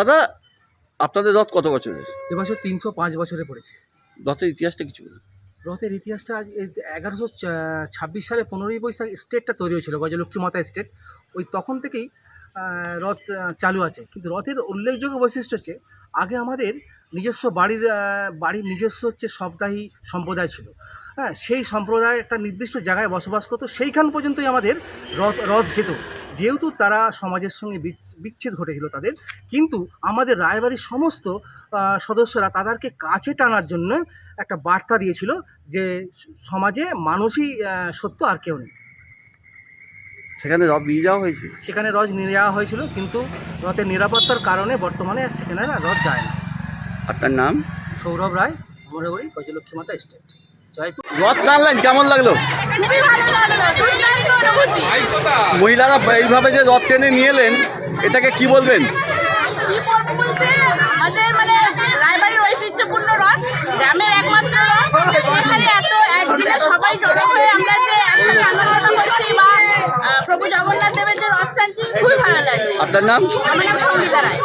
দাদা আপনাদের রথ কত বছরের এবছর তিনশো পাঁচ বছরে পড়েছে। রথের ইতিহাসটা কিছু রথের ইতিহাসটা আজ এগারোশো ছাব্বিশ সালে পনেরোই বৈশাখ স্টেটটা তৈরি হয়েছিল গজলক্ষ্মী মাতা স্টেট। ওই তখন থেকেই রথ চালু আছে। কিন্তু রথের উল্লেখযোগ্য বৈশিষ্ট্য হচ্ছে আগে আমাদের নিজস্ব বাড়ির বাড়ির নিজস্ব হচ্ছে সপ্তাহী সম্প্রদায় ছিল। হ্যাঁ সেই সম্প্রদায় একটা নির্দিষ্ট জায়গায় বসবাস করতো সেইখান পর্যন্তই আমাদের রথ রথ যেত। যেহেতু তারা সমাজের সঙ্গে বিচ্ছ- বিচ্ছেদ ঘটেছিল তাদের কিন্তু আমাদের রায়বাড়ির সমস্ত সদস্যরা তাদেরকে কাছে টানার জন্য একটা বার্তা দিয়েছিল যে সমাজে মানুষই সত্য আর কেউ নেই। সেখানে রথ নিয়ে যাওয়া হয়েছে? সেখানে রথ নিয়ে যাওয়া হয়েছিল কিন্তু রথের নিরাপত্তার কারণে বর্তমানে আর সেখানে রথ যায় না। আপনার নাম? সৌরভ রায় মোড়াগুড়ি গজলক্ষ্মী মাতা স্টেট জয়পুর। রথ টানলেন কেমন লাগল? খুবই ভালো লাগল। মহিলারা এইভাবে যে রথ টেনে নিয়ে এলেন এটাকে কি বলবেন? আমাদের মানে রায়বাড়ির ঐতিহ্যপূর্ণ রথ গ্রামের একমাত্র রথ। এখানে এত একদিনে সবাই জড়ো হয়ে আমরা যে একসাথে আনন্দটা করছি বা প্রভু জগন্নাথ দেবের যে রথ টানছি খুবই ভালো লাগছে। আপনার নাম? আমার নাম সঙ্গীতা রায়।